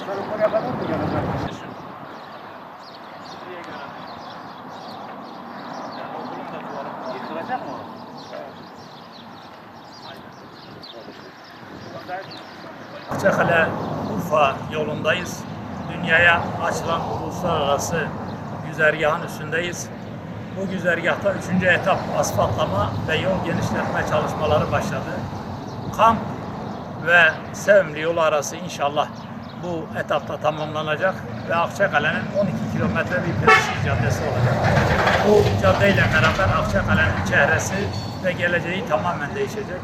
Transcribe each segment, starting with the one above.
çıkarıp oraya kadar mı gelecek? Yıkılacak Urfa yolundayız. Dünyaya açılan uluslararası güzergahın üstündeyiz. Bu güzergahta üçüncü etap asfaltlama ve yol genişletme çalışmaları başladı. Kamp ve Sevimli yolu arası inşallah bu etapta tamamlanacak ve Akçakale'nin 12 kilometre bir prestij caddesi olacak. Bu caddeyle beraber Akçakale'nin çehresi ve geleceği tamamen değişecek.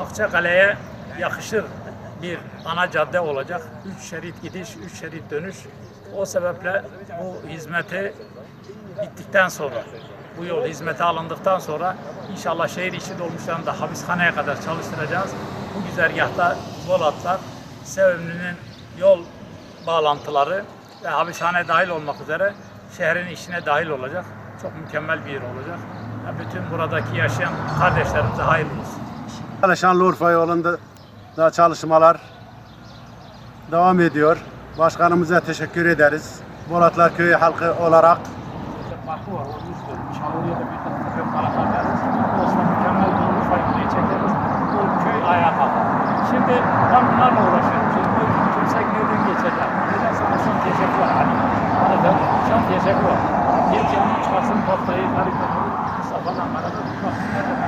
Akçakale'ye yakışır bir ana cadde olacak. Üç şerit gidiş, üç şerit dönüş. O sebeple bu hizmeti bittikten sonra, bu yol hizmete alındıktan sonra inşallah şehir içi dolmuşlarını da hapishaneye kadar çalıştıracağız. Bu güzergahta Bolatlar, Sevimli'nin yol bağlantıları ve hapishane dahil olmak üzere şehrin içine dahil olacak. Çok mükemmel bir yer olacak. Ve bütün buradaki yaşayan kardeşlerimize hayırlı olsun. Şanlıurfa yolunda da çalışmalar devam ediyor. Başkanımıza teşekkür ederiz. Bolatlar Köyü halkı olarak Farkı var, onu istiyorum. Çamurlu'ya da bir tane köpek balıklar veririz. Olsun mükemmel bir Urfa yolu çekeriz. Bu köy ayağa kalkar. Şimdi ben bunlarla uğraşıyorum. Teşekkür var. Bir canlı çıkarsın tahtayı, karikatürü, Mustafa'dan bana da tutmasın.